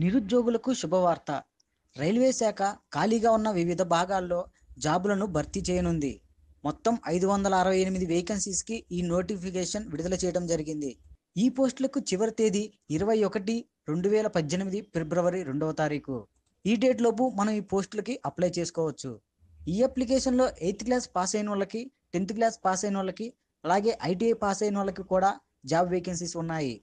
నిరుద్యోగులకు శుభవార్త. రైల్వే శాఖ ఖాళీగా ఉన్న వివిధ భాగాల్లో జాబులను భర్తీ చేయనుంది. మొత్తం ఐదు వందల అరవై ఎనిమిది వేకెన్సీస్కి ఈ నోటిఫికేషన్ విడుదల చేయడం జరిగింది. ఈ పోస్టులకు చివరి తేదీ ఇరవై ఒకటి రెండు వేల పద్దెనిమిది ఫిబ్రవరి రెండవ తారీఖు. ఈ డేట్ లోపు మనం ఈ పోస్టులకి అప్లై చేసుకోవచ్చు. ఈ అప్లికేషన్లో ఎయిత్ క్లాస్ పాస్ అయిన వాళ్ళకి టెన్త్ క్లాస్ పాస్ అయిన వాళ్ళకి అలాగే ఐటీఐ పాస్ అయిన వాళ్ళకి కూడా జాబ్ వేకెన్సీస్ ఉన్నాయి.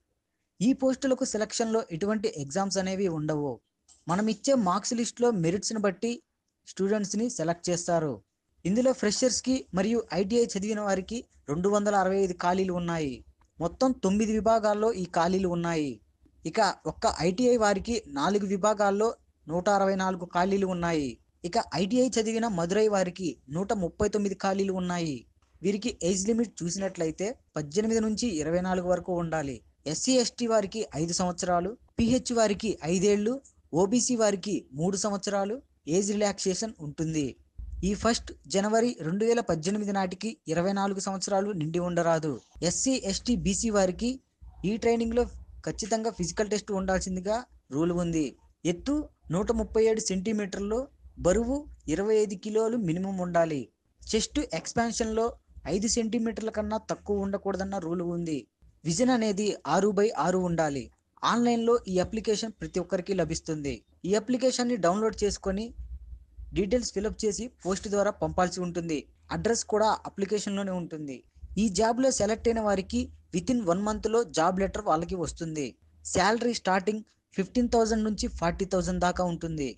ఈ పోస్టులకు సెలక్షన్లో ఎటువంటి ఎగ్జామ్స్ అనేవి ఉండవు. మనం ఇచ్చే మార్క్స్ లిస్ట్లో మెరిట్స్ని బట్టి స్టూడెంట్స్ని సెలెక్ట్ చేస్తారు. ఇందులో ఫ్రెషర్స్కి మరియు ఐటీఐ చదివిన వారికి రెండు వందల అరవై ఐదు ఖాళీలు ఉన్నాయి. మొత్తం తొమ్మిది విభాగాల్లో ఈ ఖాళీలు ఉన్నాయి. ఇక ఒక్క ఐటీఐ వారికి నాలుగు విభాగాల్లో నూట అరవై నాలుగు ఖాళీలు ఉన్నాయి. ఇక ఐటీఐ చదివిన మదురై వారికి నూట ముప్పై తొమ్మిది ఖాళీలు ఉన్నాయి. వీరికి ఏజ్ లిమిట్ చూసినట్లయితే పద్దెనిమిది నుంచి ఇరవై నాలుగు వరకు ఉండాలి. ఎస్సీ ఎస్టీ వారికి ఐదు సంవత్సరాలు పిహెచ్ వారికి ఐదేళ్ళు ఓబీసీ వారికి మూడు సంవత్సరాలు ఏజ్ రిలాక్సేషన్ ఉంటుంది. ఈ ఫస్ట్ జనవరి రెండు వేల పద్దెనిమిది నాటికి ఇరవై నాలుగు సంవత్సరాలు నిండి ఉండరాదు. ఎస్సీ ఎస్టీ బీసీ వారికి ఈ ట్రైనింగ్లో ఖచ్చితంగా ఫిజికల్ టెస్ట్ ఉండాల్సిందిగా రూల్ ఉంది. ఎత్తు నూట ముప్పై ఏడు సెంటీమీటర్లు బరువు ఇరవై ఐదు కిలోలు మినిమం ఉండాలి. చెస్ట్ ఎక్స్పాన్షన్లో ఐదు సెంటీమీటర్ల కన్నా తక్కువ ఉండకూడదన్న రూల్ ఉంది. విజన్ అనేది ఆరు బై ఆరు ఉండాలి. ఆన్లైన్లో ఈ అప్లికేషన్ ప్రతి ఒక్కరికి లభిస్తుంది. ఈ అప్లికేషన్ని డౌన్లోడ్ చేసుకొని డీటెయిల్స్ ఫిలప్ చేసి పోస్ట్ ద్వారా పంపాల్సి ఉంటుంది. అడ్రస్ కూడా అప్లికేషన్లోనే ఉంటుంది. ఈ జాబ్లో సెలెక్ట్ అయిన వారికి విత్ ఇన్ వన్ మంత్లో జాబ్ లెటర్ వాళ్ళకి వస్తుంది. శాలరీ స్టార్టింగ్ ఫిఫ్టీన్ థౌజండ్ నుంచి ఫార్టీ థౌజండ్ దాకా ఉంటుంది.